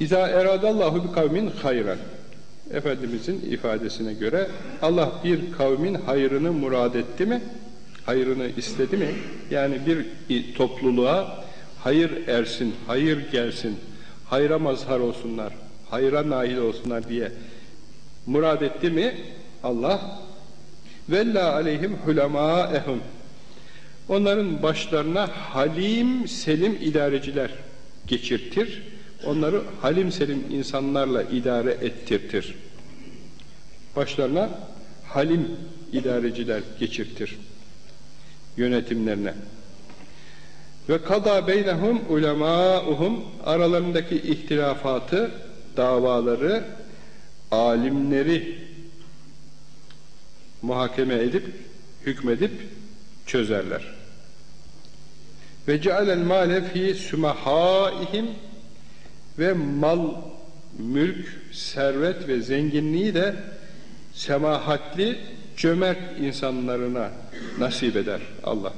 İza eradallahu bi kavmin hayran. Efendimizin ifadesine göre Allah bir kavmin hayrını murad etti mi? Hayrını istedi mi? Yani bir topluluğa hayır ersin, hayır gelsin, hayra mazhar olsunlar, hayra nail olsunlar diye murad etti mi Allah vella aleyhim hulemâehum onların başlarına halim selim idareciler geçirtir onları halim selim insanlarla idare ettirtir başlarına halim idareciler geçirtir yönetimlerine ve kada beynehum ulemâuhum aralarındaki ihtilafatı davaları alimleri muhakeme edip hükmedip çözerler. Ve cealel male fi sümehaihim ve mal, mülk, servet ve zenginliği de semahatli, cömert insanlarına nasip eder Allah.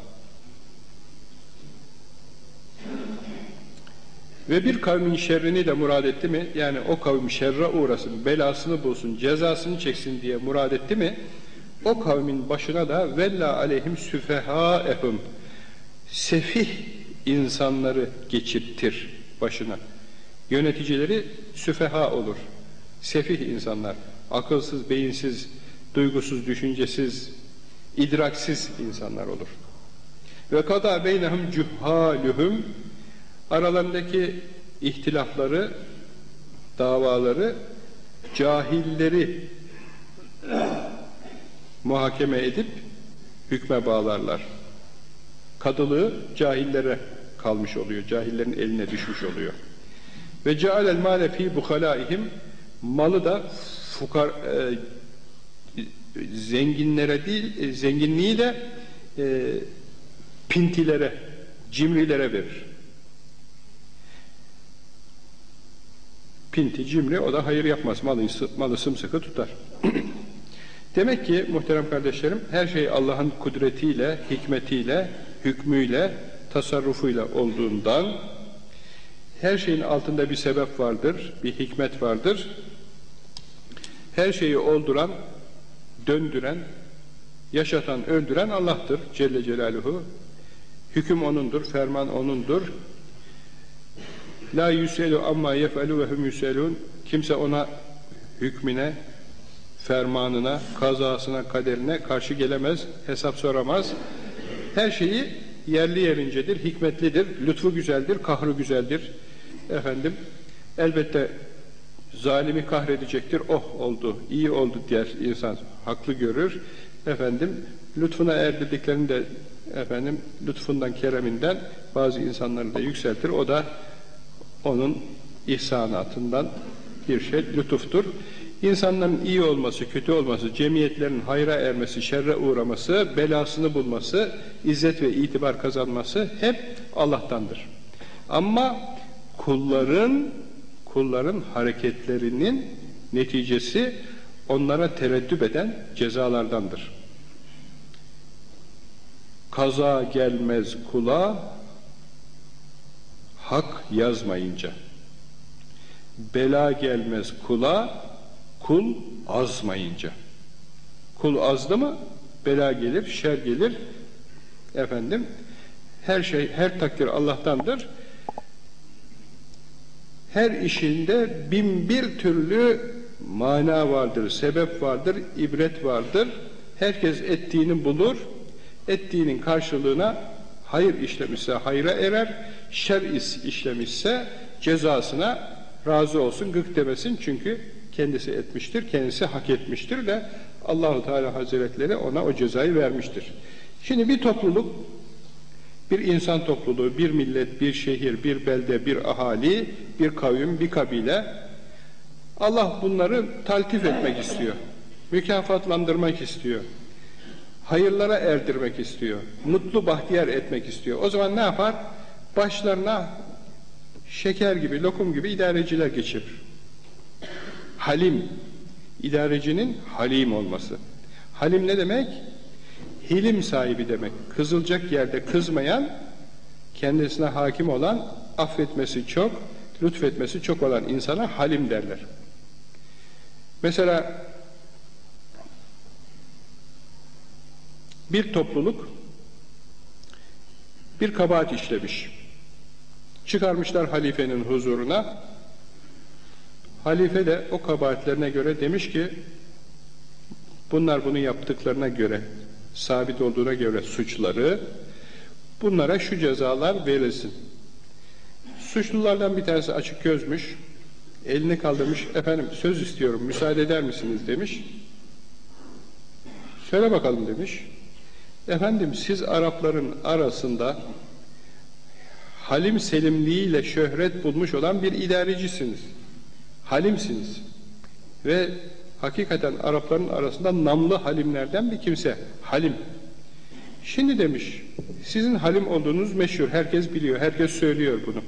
Ve bir kavmin şerrini de murad etti mi, yani o kavim şerre uğrasın, belasını bulsun, cezasını çeksin diye murad etti mi, o kavmin başına da vella aleyhim süfehaehum, sefih insanları geçirtir başına. Yöneticileri süfeha olur, sefih insanlar, akılsız, beyinsiz, duygusuz, düşüncesiz, idraksiz insanlar olur. Ve kada beynehum cuhaluhum aralarındaki ihtilafları, davaları, cahilleri muhakeme edip hükme bağlarlar. Kadılığı cahillere kalmış oluyor. Cahillerin eline düşmüş oluyor. Ve cealel male fi buhalaihim malı da fukar e, zenginlere değil, e, zenginliği de e, pintilere, cimrilere verir. pinti, cimri o da hayır yapmaz. Malı, malı sımsıkı tutar. Demek ki muhterem kardeşlerim her şey Allah'ın kudretiyle, hikmetiyle, hükmüyle, tasarrufuyla olduğundan her şeyin altında bir sebep vardır, bir hikmet vardır. Her şeyi olduran, döndüren, yaşatan, öldüren Allah'tır Celle Celaluhu. Hüküm O'nundur, ferman O'nundur, La yüselu amma yef'elu ve hum yüselun. Kimse ona hükmüne, fermanına, kazasına, kaderine karşı gelemez, hesap soramaz. Her şeyi yerli yerincedir, hikmetlidir, lütfu güzeldir, kahrı güzeldir. Efendim, elbette zalimi kahredecektir, oh oldu, iyi oldu diğer insan haklı görür. Efendim, lütfuna erdirdiklerini de efendim, lütfundan, kereminden bazı insanları da yükseltir. O da onun ihsanatından bir şey lütuftur. İnsanların iyi olması, kötü olması, cemiyetlerin hayra ermesi, şerre uğraması, belasını bulması, izzet ve itibar kazanması hep Allah'tandır. Ama kulların kulların hareketlerinin neticesi onlara tereddüt eden cezalardandır. Kaza gelmez kula, hak yazmayınca. Bela gelmez kula, kul azmayınca. Kul azdı mı bela gelir, şer gelir. Efendim her şey, her takdir Allah'tandır. Her işinde bin bir türlü mana vardır, sebep vardır, ibret vardır. Herkes ettiğini bulur. Ettiğinin karşılığına hayır işlemişse hayra erer, şer işlemişse cezasına razı olsun, gık demesin çünkü kendisi etmiştir, kendisi hak etmiştir de Allahu Teala Hazretleri ona o cezayı vermiştir. Şimdi bir topluluk, bir insan topluluğu, bir millet, bir şehir, bir belde, bir ahali, bir kavim, bir kabile Allah bunları taltif etmek istiyor. Mükafatlandırmak istiyor. Hayırlara erdirmek istiyor. Mutlu bahtiyar etmek istiyor. O zaman ne yapar? başlarına şeker gibi, lokum gibi idareciler geçirir. Halim, idarecinin halim olması. Halim ne demek? Hilim sahibi demek. Kızılacak yerde kızmayan, kendisine hakim olan, affetmesi çok, lütfetmesi çok olan insana halim derler. Mesela bir topluluk bir kabahat işlemiş. Çıkarmışlar halifenin huzuruna. Halife de o kabahatlerine göre demiş ki bunlar bunu yaptıklarına göre sabit olduğuna göre suçları bunlara şu cezalar verilsin. Suçlulardan bir tanesi açık gözmüş. Elini kaldırmış. Efendim söz istiyorum müsaade eder misiniz demiş. Söyle bakalım demiş. Efendim siz Arapların arasında halim selimliğiyle şöhret bulmuş olan bir idarecisiniz. Halimsiniz. Ve hakikaten Arapların arasında namlı halimlerden bir kimse. Halim. Şimdi demiş, sizin halim olduğunuz meşhur. Herkes biliyor, herkes söylüyor bunu.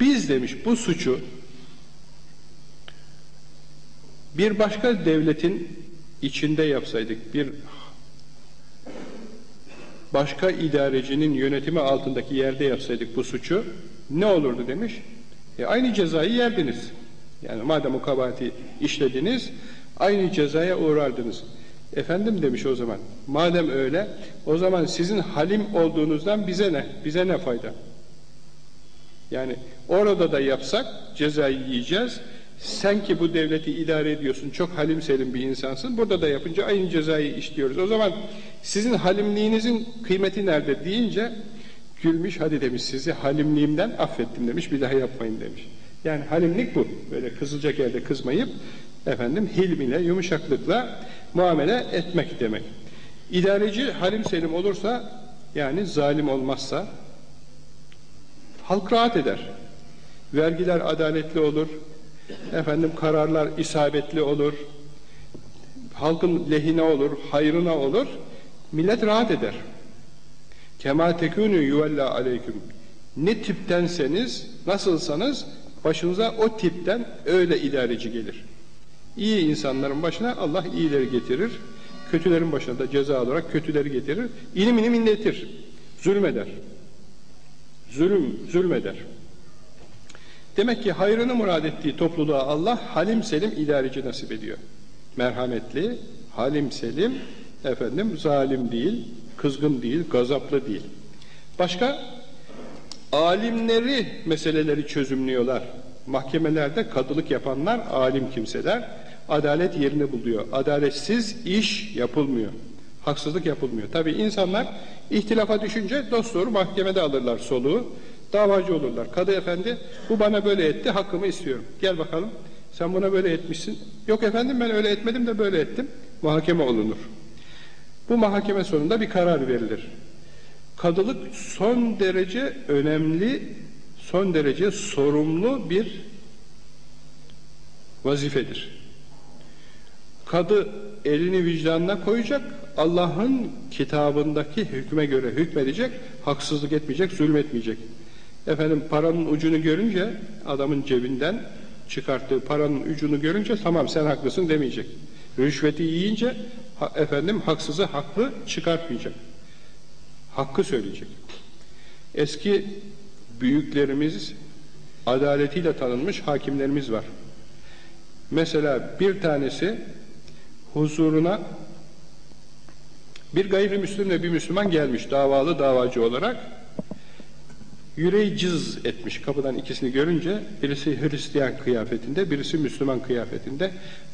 Biz demiş bu suçu bir başka devletin içinde yapsaydık, bir başka idarecinin yönetimi altındaki yerde yapsaydık bu suçu ne olurdu demiş. E aynı cezayı yerdiniz. Yani madem o kabahati işlediniz aynı cezaya uğrardınız. Efendim demiş o zaman. Madem öyle o zaman sizin halim olduğunuzdan bize ne? Bize ne fayda? Yani orada da yapsak cezayı yiyeceğiz. Sen ki bu devleti idare ediyorsun, çok halim selim bir insansın. Burada da yapınca aynı cezayı işliyoruz. O zaman sizin halimliğinizin kıymeti nerede deyince gülmüş, hadi demiş sizi halimliğimden affettim demiş, bir daha yapmayın demiş. Yani halimlik bu. Böyle kızılacak yerde kızmayıp efendim hilm ile, yumuşaklıkla muamele etmek demek. İdareci halim selim olursa yani zalim olmazsa halk rahat eder. Vergiler adaletli olur. Efendim kararlar isabetli olur. Halkın lehine olur, hayrına olur. Millet rahat eder. Kema tekûnü yuvella aleyküm. Ne tiptenseniz, nasılsanız başınıza o tipten öyle idareci gelir. İyi insanların başına Allah iyileri getirir. Kötülerin başına da ceza olarak kötüleri getirir. İlim ilim inletir. Zulmeder. Zulüm, zulmeder. Demek ki hayrını murad ettiği topluluğa Allah halim selim idareci nasip ediyor. Merhametli, halim selim, efendim zalim değil, kızgın değil, gazaplı değil. Başka alimleri meseleleri çözümlüyorlar. Mahkemelerde kadılık yapanlar alim kimseler. Adalet yerini buluyor. Adaletsiz iş yapılmıyor. Haksızlık yapılmıyor. Tabi insanlar ihtilafa düşünce dosdoğru mahkemede alırlar soluğu. Davacı olurlar. Kadı efendi bu bana böyle etti hakkımı istiyorum. Gel bakalım sen buna böyle etmişsin. Yok efendim ben öyle etmedim de böyle ettim. Muhakeme olunur. Bu mahkeme sonunda bir karar verilir. Kadılık son derece önemli, son derece sorumlu bir vazifedir. Kadı elini vicdanına koyacak, Allah'ın kitabındaki hükme göre hükmedecek, haksızlık etmeyecek, zulmetmeyecek. Efendim paranın ucunu görünce adamın cebinden çıkarttığı paranın ucunu görünce tamam sen haklısın demeyecek. Rüşveti yiyince efendim haksızı haklı çıkartmayacak. Hakkı söyleyecek. Eski büyüklerimiz adaletiyle tanınmış hakimlerimiz var. Mesela bir tanesi huzuruna bir gayrimüslim bir Müslüman gelmiş davalı davacı olarak yüreği cız etmiş kapıdan ikisini görünce birisi Hristiyan kıyafetinde birisi Müslüman kıyafetinde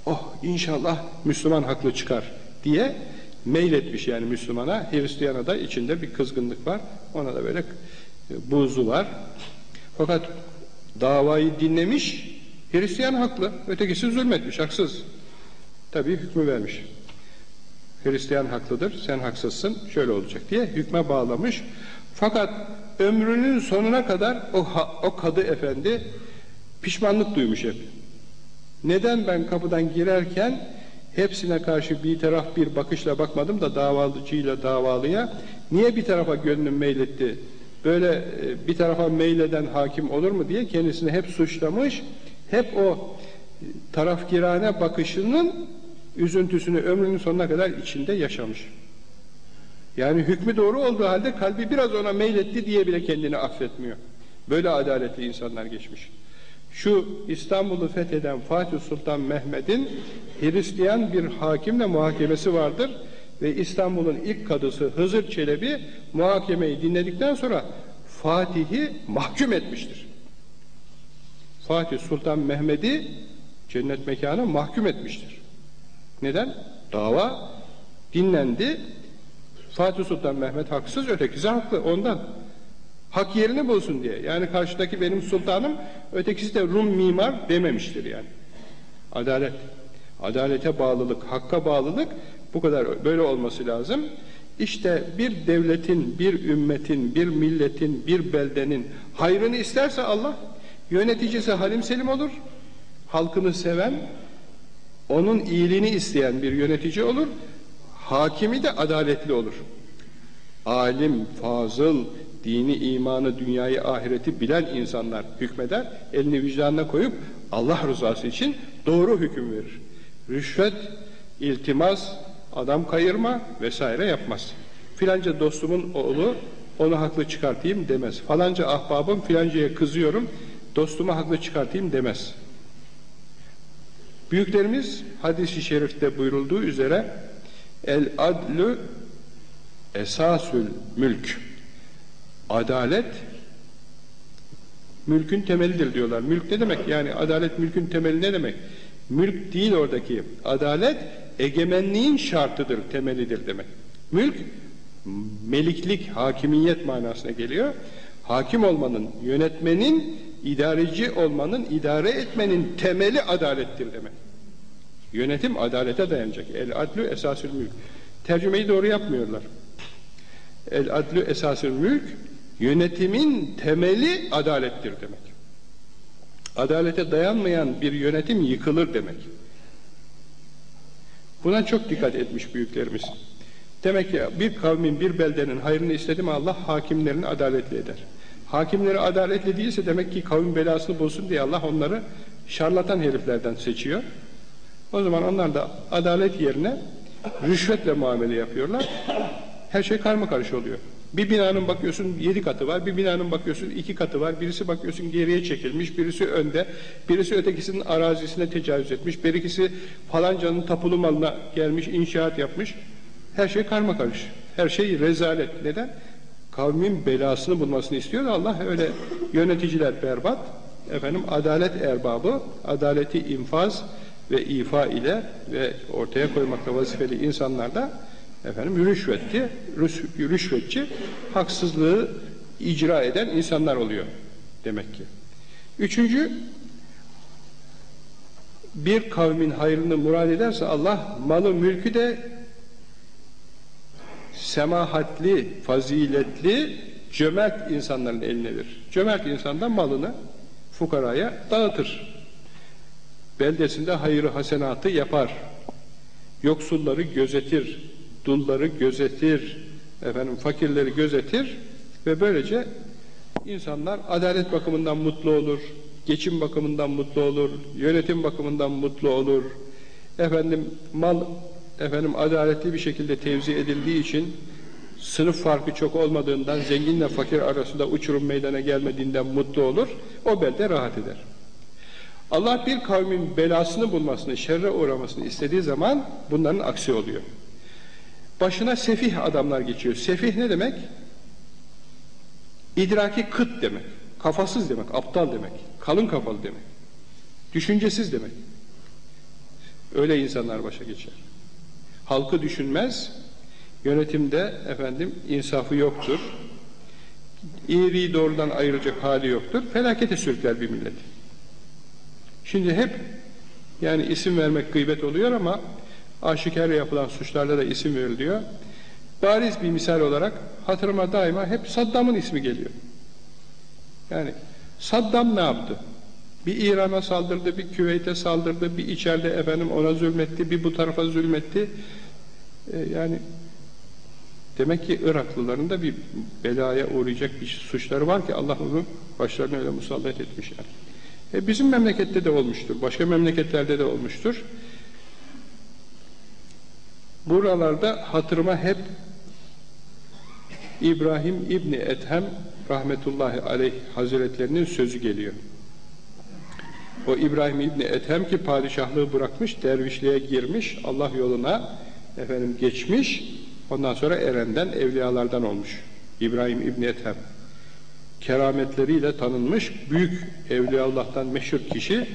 oh inşallah Müslüman haklı çıkar diye meyletmiş yani Müslümana. Hristiyana da içinde bir kızgınlık var. Ona da böyle e, buzu var. Fakat davayı dinlemiş Hristiyan haklı. Ötekisi zulmetmiş haksız. Tabi hükmü vermiş. Hristiyan haklıdır sen haksızsın şöyle olacak diye hükme bağlamış. Fakat ömrünün sonuna kadar o, o kadı efendi pişmanlık duymuş hep. Neden ben kapıdan girerken hepsine karşı bir taraf bir bakışla bakmadım da davalıcıyla davalıya niye bir tarafa gönlüm meyletti böyle e, bir tarafa meyleden hakim olur mu diye kendisini hep suçlamış hep o tarafgirane bakışının üzüntüsünü ömrünün sonuna kadar içinde yaşamış. Yani hükmü doğru olduğu halde kalbi biraz ona meyletti diye bile kendini affetmiyor. Böyle adaletli insanlar geçmiş. Şu İstanbul'u fetheden Fatih Sultan Mehmet'in Hristiyan bir hakimle muhakemesi vardır ve İstanbul'un ilk kadısı Hızır Çelebi muhakemeyi dinledikten sonra Fatih'i mahkum etmiştir. Fatih Sultan Mehmet'i cennet mekanı mahkum etmiştir. Neden? Dava dinlendi. Fatih Sultan Mehmet haksız, ötekisi haklı ondan. Hak yerini bulsun diye. Yani karşıdaki benim sultanım, ötekisi de Rum mimar dememiştir yani. Adalet. Adalete bağlılık, hakka bağlılık bu kadar böyle olması lazım. İşte bir devletin, bir ümmetin, bir milletin, bir beldenin hayrını isterse Allah, yöneticisi halim selim olur, halkını seven, onun iyiliğini isteyen bir yönetici olur, hakimi de adaletli olur. Alim, fazıl, dini, imanı, dünyayı, ahireti bilen insanlar hükmeder, elini vicdanına koyup Allah rızası için doğru hüküm verir. Rüşvet, iltimas, adam kayırma vesaire yapmaz. Filanca dostumun oğlu onu haklı çıkartayım demez. Falanca ahbabım filancaya kızıyorum, dostumu haklı çıkartayım demez. Büyüklerimiz hadis-i şerifte buyurulduğu üzere el adlü esasül mülk adalet mülkün temelidir diyorlar. Mülk ne demek? Yani adalet mülkün temeli ne demek? Mülk değil oradaki. Adalet egemenliğin şartıdır, temelidir demek. Mülk meliklik, hakimiyet manasına geliyor. Hakim olmanın, yönetmenin, idareci olmanın, idare etmenin temeli adalettir demek. Yönetim adalete dayanacak. El adlü esasül mülk. Tercümeyi doğru yapmıyorlar. El adlü esasül mülk yönetimin temeli adalettir demek. Adalete dayanmayan bir yönetim yıkılır demek. Buna çok dikkat etmiş büyüklerimiz. Demek ki bir kavmin, bir beldenin hayrını istedi mi Allah hakimlerini adaletli eder. Hakimleri adaletli değilse demek ki kavmin belasını bulsun diye Allah onları şarlatan heriflerden seçiyor. O zaman onlar da adalet yerine rüşvetle muamele yapıyorlar. Her şey karma karış oluyor. Bir binanın bakıyorsun yedi katı var, bir binanın bakıyorsun iki katı var, birisi bakıyorsun geriye çekilmiş, birisi önde, birisi ötekisinin arazisine tecavüz etmiş, birisi falancanın tapulu malına gelmiş, inşaat yapmış. Her şey karma karış. Her şey rezalet. Neden? Kavmin belasını bulmasını istiyor da Allah öyle yöneticiler berbat, efendim adalet erbabı, adaleti infaz ve ifa ile ve ortaya koymakta vazifeli insanlar da efendim rüşvetti, rüşvetçi haksızlığı icra eden insanlar oluyor demek ki. Üçüncü, bir kavmin hayrını murad ederse Allah malı mülkü de semahatli, faziletli, cömert insanların eline verir. Cömert insan da malını fukaraya dağıtır. Beldesinde hayırı hasenatı yapar. Yoksulları gözetir dulları gözetir, efendim fakirleri gözetir ve böylece insanlar adalet bakımından mutlu olur, geçim bakımından mutlu olur, yönetim bakımından mutlu olur. Efendim mal efendim adaletli bir şekilde tevzi edildiği için sınıf farkı çok olmadığından zenginle fakir arasında uçurum meydana gelmediğinden mutlu olur. O belde rahat eder. Allah bir kavmin belasını bulmasını, şerre uğramasını istediği zaman bunların aksi oluyor. Başına sefih adamlar geçiyor. Sefih ne demek? İdraki kıt demek. Kafasız demek, aptal demek. Kalın kafalı demek. Düşüncesiz demek. Öyle insanlar başa geçer. Halkı düşünmez, yönetimde efendim insafı yoktur. İyiliği doğrudan ayıracak hali yoktur. Felakete sürükler bir millet. Şimdi hep yani isim vermek gıybet oluyor ama aşikar yapılan suçlarla da isim veriliyor. Bariz bir misal olarak hatırıma daima hep Saddam'ın ismi geliyor. Yani Saddam ne yaptı? Bir İran'a saldırdı, bir Küveyt'e saldırdı, bir içeride efendim ona zulmetti, bir bu tarafa zulmetti. Ee, yani demek ki Iraklıların da bir belaya uğrayacak bir suçları var ki Allah onu başlarına öyle musallat etmiş yani. E bizim memlekette de olmuştur, başka memleketlerde de olmuştur. Buralarda hatırıma hep İbrahim İbni Ethem rahmetullahi aleyh hazretlerinin sözü geliyor. O İbrahim İbni Ethem ki padişahlığı bırakmış, dervişliğe girmiş, Allah yoluna efendim geçmiş, ondan sonra erenden, evliyalardan olmuş. İbrahim İbni Ethem. Kerametleriyle tanınmış, büyük Evliyaullah'tan meşhur kişi.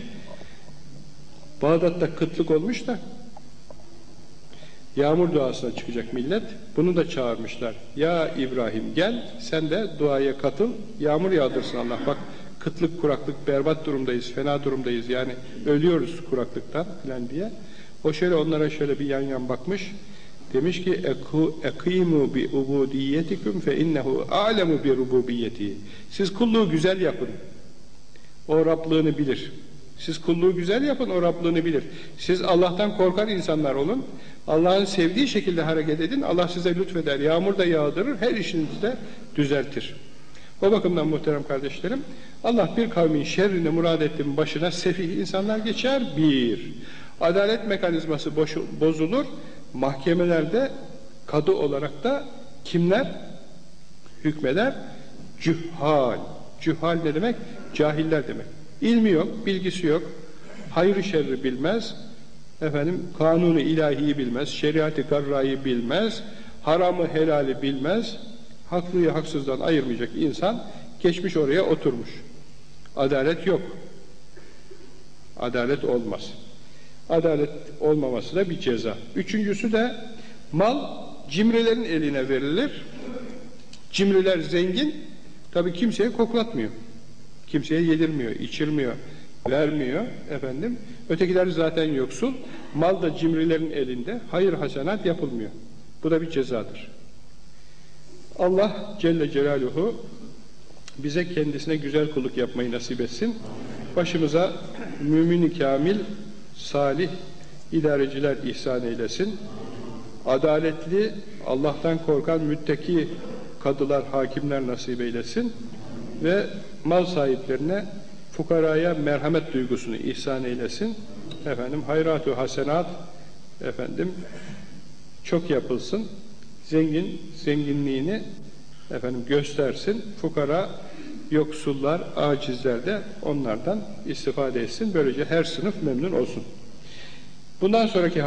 Bağdat'ta kıtlık olmuş da, yağmur duasına çıkacak millet. Bunu da çağırmışlar. Ya İbrahim gel, sen de duaya katıl, yağmur yağdırsın Allah. Bak kıtlık, kuraklık, berbat durumdayız, fena durumdayız. Yani ölüyoruz kuraklıktan filan diye. O şöyle onlara şöyle bir yan yan bakmış. Demiş ki ekimu bi ubudiyetikum fe innehu alemu bi rububiyeti. Siz kulluğu güzel yapın. O Rablığını bilir. Siz kulluğu güzel yapın, o Rablığını bilir. Siz Allah'tan korkan insanlar olun. Allah'ın sevdiği şekilde hareket edin. Allah size lütfeder. Yağmur da yağdırır. Her işinizi de düzeltir. O bakımdan muhterem kardeşlerim, Allah bir kavmin şerrini murad ettiğim başına sefih insanlar geçer. Bir, adalet mekanizması bozulur. Mahkemelerde kadı olarak da kimler hükmeder? Cühal. Cühal ne demek? Cahiller demek. İlmi yok, bilgisi yok. Hayrı şerri bilmez. Efendim kanunu ilahiyi bilmez, şeriatı garrayı bilmez, haramı helali bilmez, haklıyı haksızdan ayırmayacak insan geçmiş oraya oturmuş. Adalet yok. Adalet olmaz. Adalet olmaması da bir ceza. Üçüncüsü de mal cimrilerin eline verilir. Cimriler zengin, tabi kimseye koklatmıyor. Kimseye yedirmiyor, içirmiyor, vermiyor efendim. Ötekiler zaten yoksul. Mal da cimrilerin elinde. Hayır hasenat yapılmıyor. Bu da bir cezadır. Allah Celle Celaluhu bize kendisine güzel kulluk yapmayı nasip etsin. Başımıza mümin kamil, salih idareciler ihsan eylesin. Adaletli, Allah'tan korkan müttaki kadılar, hakimler nasip eylesin. Ve mal sahiplerine, fukaraya merhamet duygusunu ihsan eylesin. Efendim hayratü hasenat efendim çok yapılsın zengin zenginliğini efendim göstersin. Fukara, yoksullar, acizler de onlardan istifade etsin. Böylece her sınıf memnun olsun. Bundan sonraki